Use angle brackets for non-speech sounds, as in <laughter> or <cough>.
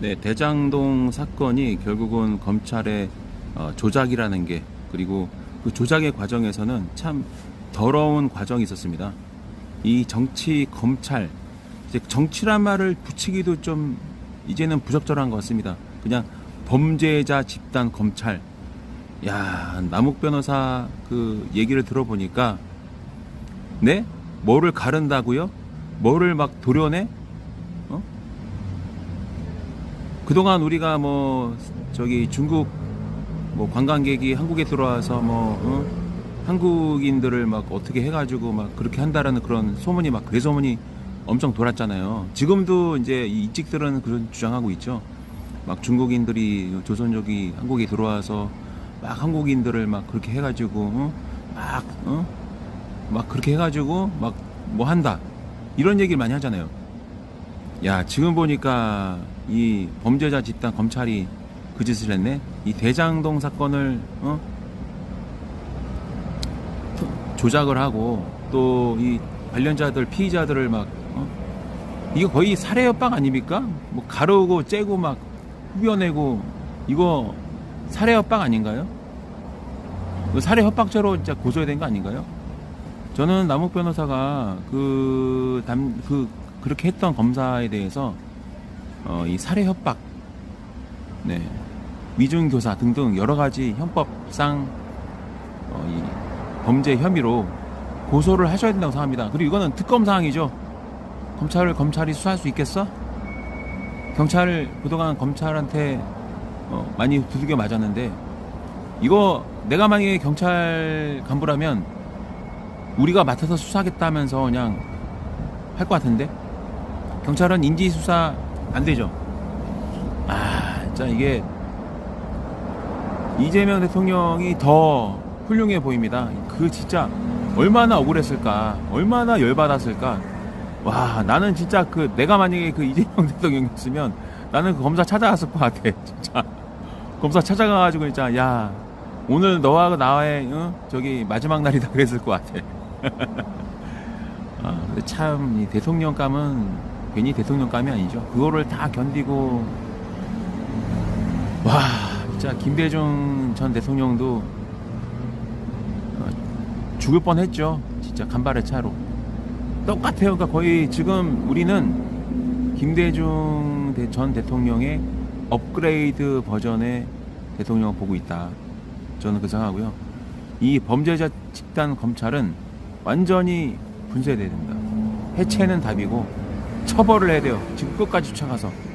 네, 대장동 사건이 결국은 검찰의 어, 조작이라는 게 그리고 그 조작의 과정에서는 참 더러운 과정이 있었습니다. 이 정치 검찰 이제 정치란 말을 붙이기도 좀 이제는 부적절한 것 같습니다. 그냥 범죄자 집단 검찰. 야 남욱 변호사 그 얘기를 들어보니까 네 뭐를 가른다고요? 뭐를 막 도려내? 어? 그동안 우리가 뭐 저기 중국 뭐 관광객이 한국에 들어와서 뭐 어? 한국인들을 막 어떻게 해가지고 막 그렇게 한다라는 그런 소문이 막 괴소문이 엄청 돌았잖아요. 지금도 이제 이 이직들은 그런 주장하고 있죠. 막 중국인들이 조선족이 한국에 들어와서 막 한국인들을 막 그렇게 해가지고 어? 막 어? 막 그렇게 해가지고 막 뭐 한다 이런 얘기를 많이 하잖아요. 야 지금 보니까 이 범죄자 집단 검찰이 그 짓을 했네. 이 대장동 사건을 어? 조작을 하고 또 이 관련자들 피의자들을 막 어? 이거 거의 살해 협박 아닙니까? 뭐 가르고 째고 막 후벼내고 이거 살해 협박 아닌가요? 살해 협박죄로 진짜 고소해야 된 거 아닌가요? 저는 남욱 변호사가 그, 담, 그, 그렇게 했던 검사에 대해서, 어, 이 살해 협박, 네, 위중교사 등등 여러 가지 형법상, 어, 이 범죄 혐의로 고소를 하셔야 된다고 생각합니다. 그리고 이거는 특검 사항이죠. 검찰을, 검찰이 수사할 수 있겠어? 경찰, 그동안 검찰한테, 어, 많이 두들겨 맞았는데, 이거 내가 만약에 경찰 간부라면 우리가 맡아서 수사하겠다면서 그냥 할 것 같은데 경찰은 인지 수사 안 되죠. 아, 진짜 이게 이재명 대통령이 더 훌륭해 보입니다. 그 진짜 얼마나 억울했을까, 얼마나 열받았을까. 와, 나는 진짜 그 내가 만약에 그 이재명 <laughs> 대통령이었으면 나는 그 검사 찾아갔을 것 같아, 진짜. 검사 찾아가가지고 진짜 야 오늘 너와 나의 어? 저기 마지막 날이다 그랬을 것 같아. <laughs> 아, 근데 참, 이 대통령감은 괜히 대통령감이 아니죠. 그거를 다 견디고, 와, 진짜 김대중 전 대통령도 어, 죽을 뻔 했죠. 진짜 간발의 차로. 똑같아요. 그러니까 거의 지금 우리는 김대중 대- 전 대통령의 업그레이드 버전의 대통령을 보고 있다. 저는 그 생각하고요. 이 범죄자 집단 검찰은 완전히 분쇄돼야 됩니다. 해체는 답이고 처벌을 해야 돼요. 지금 끝까지 쫓아가서.